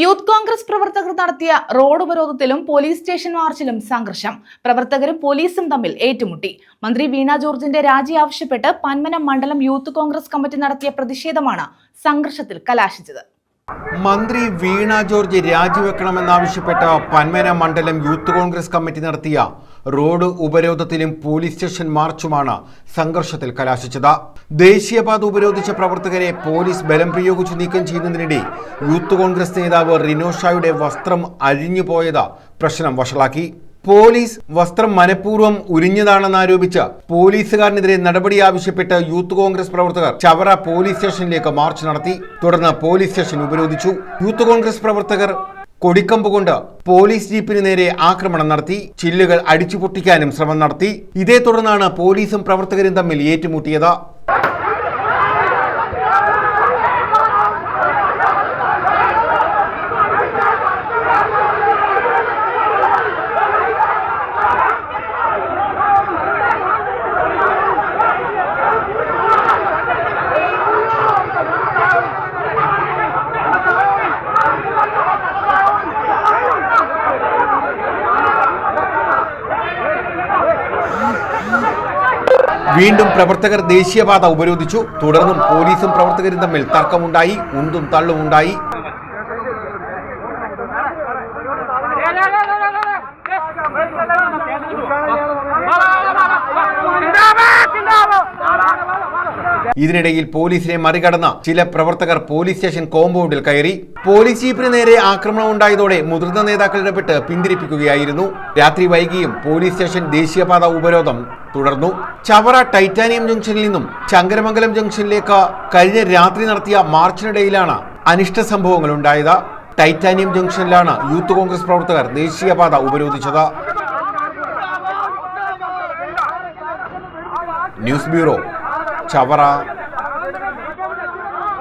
Youth Congress പ്രവർത്തകർ നടത്തിയ road ഉപരോധത്തിലും പോലീസ് സ്റ്റേഷൻ മാർച്ചിലും സംഘർഷം. പ്രവർത്തകരും പോലീസും തമ്മിൽ ഏറ്റുമുട്ടി. മന്ത്രി വീണ ജോർജിന്റെ രാജി ആവശ്യപ്പെട്ട് പന്മന മണ്ഡലം യൂത്ത് കോൺഗ്രസ് കമ്മിറ്റി നടത്തിയ പ്രതിഷേധമാണ് സംഘർഷത്തിൽ കലാശിച്ചത്. മന്ത്രി വീണ ജോർജ് രാജിവെക്കണമെന്നാവശ്യപ്പെട്ട പന്മന മണ്ഡലം യൂത്ത് കോൺഗ്രസ് കമ്മിറ്റി നടത്തിയ റോഡ് ഉപരോധത്തിലും പോലീസ് സ്റ്റേഷൻ മാർച്ചുമാണ് സംഘർഷത്തിൽ കലാശിച്ചത്. ദേശീയപാത ഉപരോധിച്ച പ്രവർത്തകരെ പോലീസ് ബലം പ്രയോഗിച്ചു നീക്കം ചെയ്യുന്നതിനിടെ യൂത്ത് കോൺഗ്രസ് നേതാവ് റിനോഷായുടെ വസ്ത്രം അഴിഞ്ഞുപോയത് പ്രശ്നം വഷളാക്കി. പോലീസ് വസ്ത്രം മനഃപൂർവം ഉരിഞ്ഞതാണെന്നാരോപിച്ച് പോലീസുകാരനെതിരെ നടപടി ആവശ്യപ്പെട്ട് യൂത്ത് കോൺഗ്രസ് പ്രവർത്തകർ ചവറ പോലീസ് സ്റ്റേഷനിലേക്ക് മാർച്ച് നടത്തി. തുടർന്ന് പോലീസ് സ്റ്റേഷൻ ഉപരോധിച്ചു. യൂത്ത് കോൺഗ്രസ് പ്രവർത്തകർ കൊടിക്കമ്പ് കൊണ്ട് പോലീസ് ജീപ്പിന് നേരെ ആക്രമണം നടത്തി. ചില്ലുകൾ അടിച്ചു പൊട്ടിക്കാനും ശ്രമം നടത്തി. ഇതേ തുടർന്നാണ് പോലീസും പ്രവർത്തകരും തമ്മിൽ ഏറ്റുമുട്ടിയത്. വീണ്ടും പ്രവർത്തകർ ദേശീയപാത ഉപരോധിച്ചു. തുടർന്നും പോലീസും പ്രവർത്തകരും തമ്മിൽ തർക്കമുണ്ടായി. ഉന്തും തള്ളുമുണ്ടായി ഇതിനിടയിൽ പോലീസിനെ മറികടന്ന ചില പ്രവർത്തകർ പോലീസ് സ്റ്റേഷൻ കോമ്പൗണ്ടിൽ കയറി. പോലീസ് ജീപ്പിന് നേരെ ആക്രമണം ഉണ്ടായതോടെ മുതിർന്ന നേതാക്കൾ ഇടപെട്ട് പിന്തിരിപ്പിക്കുകയായിരുന്നു. രാത്രി വൈകിയും പോലീസ് സ്റ്റേഷൻ ദേശീയപാത ഉപരോധം തുടർന്നു ചവറ ടൈറ്റാനിയം ജംഗ്ഷനിൽ നിന്നും ചങ്കരമംഗലം ജംഗ്ഷനിലേക്ക് കഴിഞ്ഞ രാത്രി നടത്തിയ മാർച്ചിനിടയിലാണ് അനിഷ്ട സംഭവങ്ങൾ ഉണ്ടായത്. ടൈറ്റാനിയം ജംഗ്ഷനിലാണ് യൂത്ത് കോൺഗ്രസ് പ്രവർത്തകർ ദേശീയപാത ഉപരോധിച്ചത്. News bureau Chavara.